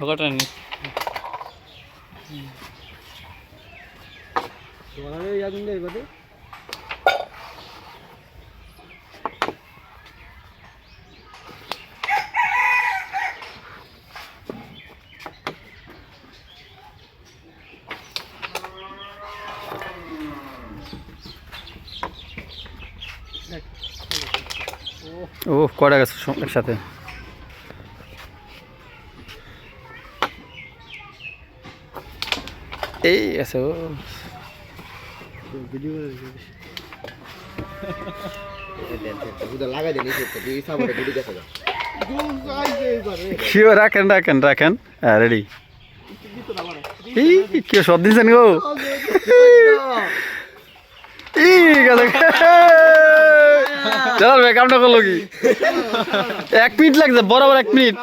ఒకటే అండి చూడాలి యాదుండే ఇవ్వదు ও কটা গেছে সব- একসাথে এই আছে দেন রাখেন রাখেন রাখেন। রেডি কি সব দিয়েছেন গো? কি? এক মিনিট লাগছে, বরাবর এক মিনিট।